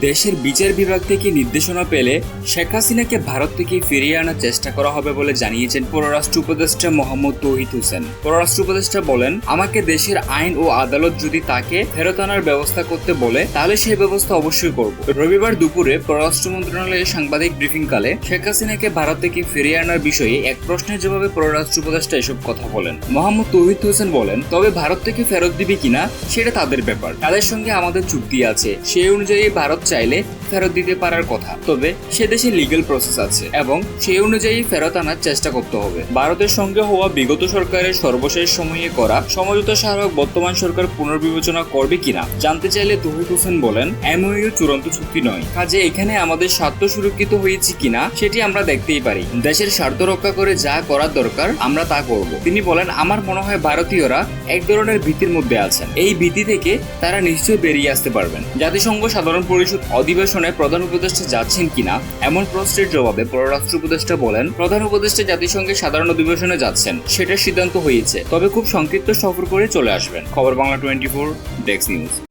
দেশের বিচার বিভাগ থেকে নির্দেশনা পেলে শেখ হাসিনাকে ভারত থেকে ফিরিয়ে আনার চেষ্টা করা হবে বলে জানিয়েছেন পররাষ্ট্র উপদেষ্টা মোহাম্মদ তৌহিদ হোসেন। পররাষ্ট্র উপদেষ্টা বলেন, আমাকে দেশের আইন ও আদালত যদি তাকে ফেরত আনার ব্যবস্থা করতে বলে, তাহলে সেই ব্যবস্থা অবশ্যই করব। রবিবার দুপুরে পররাষ্ট্র মন্ত্রণালয়ের সাংবাদিক ব্রিফিংকালে শেখ হাসিনাকে ভারত থেকে ফিরিয়ে আনার বিষয়ে এক প্রশ্নের জবাবে পররাষ্ট্র উপদেষ্টা এসব কথা বলেন। মোহাম্মদ তৌহিদ হোসেন বলেন, তবে ভারত থেকে ফেরত দিবে কিনা, সেটা তাদের ব্যাপার। তাদের সঙ্গে আমাদের চুক্তি আছে। সেই অনুযায়ী ভারত চাইলে ফেরত দিতে পারার কথা। তবে সে দেশে লিগেল প্রসেস আছে এবং সেই অনুযায়ী ফেরত আনার চেষ্টা করতে হবে। ভারতের সঙ্গে হওয়া বিগত সরকারের সর্বশেষ সময়ে করা সমঝোতা স্মারক বর্তমান সরকার পুনর্বিবেচনা করবে কিনা, জানতে চাইলে তহিদ হোসেন বলেন, এমওইউ চূড়ান্ত চুক্তি নয়। কাজে এখানে আমাদের স্বার্থ সুরক্ষিত হয়েছে কিনা, সেটি আমরা দেখতেই পারি। দেশের স্বার্থ রক্ষা করে যা করার দরকার, আমরা তা করব। তিনি বলেন, আমার মনে হয় ভারতীয়রা এক ধরনের ভীতির মধ্যে আছেন। এই ভীতি থেকে তারা নিশ্চয়ই বেরিয়ে আসতে পারবেন। জাতিসংঘ সাধারণ পরিষদ অধিবেশনে প্রধান উপদেষ্টা যাচ্ছেন কিনা, এমন প্রশ্নের জবাবে পররাষ্ট্র উপদেষ্টা বলেন, প্রধান উপদেষ্টা জাতিসংঘের সাধারণ অধিবেশনে যাচ্ছেন, সেটার সিদ্ধান্ত হয়েছে। তবে খুব সংক্ষিপ্ত সফর করে চলে আসবেন। খবর Bangla twenty four, desk news.